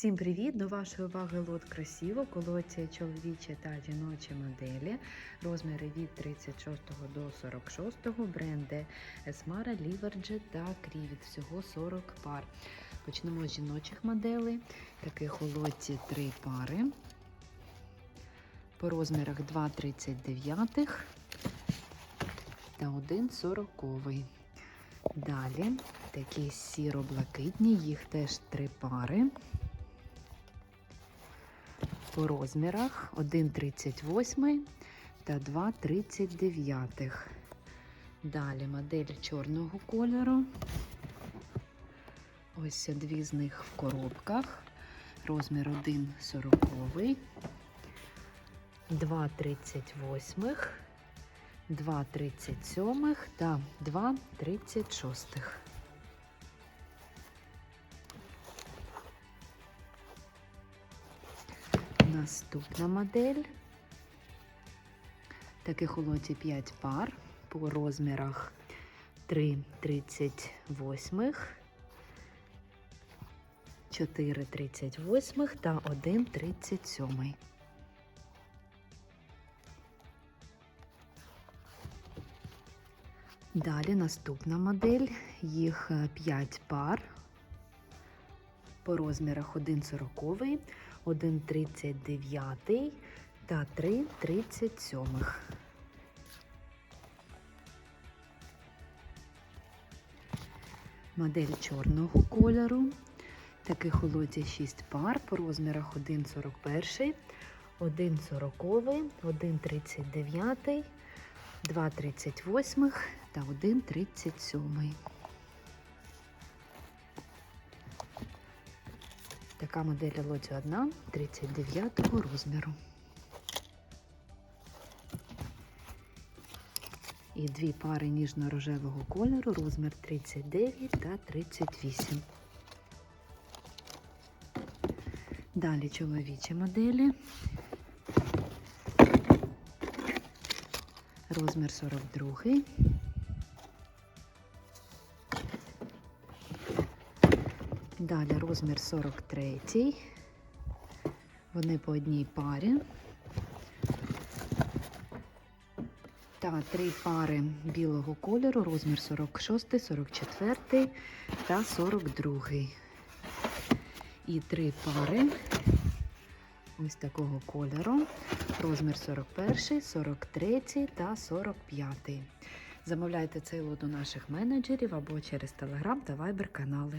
Всім привіт! До вашої уваги лот красиво, колоція чоловічі та жіночі моделі, розміри від 36 до 46, бренди Esmara, Liverge та Крівіт. Всього 40 пар. Почнемо з жіночих моделей. Таких у лоті 3 пари. По розмірах 2,39 та 1,40. Далі такі сіро-блакитні, їх теж три пари. По розмірах 1,38 та 2,39. Далі модель чорного кольору. Ось дві з них в коробках. Розмір 1,40, 2,38, 2,37 та 2,36. Наступна модель. Таких у лоті 5 пар по розмірах 3,38, 4,38 та 1,37. Далі наступна модель, їх 5 пар по розмірах 1,40, 1,39 та 3,37. Модель чорного кольору. Таких лоті 6 пар по розмірах 1,41, 1,40, 1,39, 2,38 та 1,37. Така модель лоті одна 39 розміру. І дві пари ніжно-рожевого кольору, розмір 39 та 38. Далі чоловічі моделі. Розмір 42. Далі розмір 43. Вони по одній парі. Та три пари білого кольору, розмір 46, 44 та 42. І три пари ось такого кольору, розмір 41, 43 та 45. Замовляйте цей лот у наших менеджерів або через Telegram та Viber канали.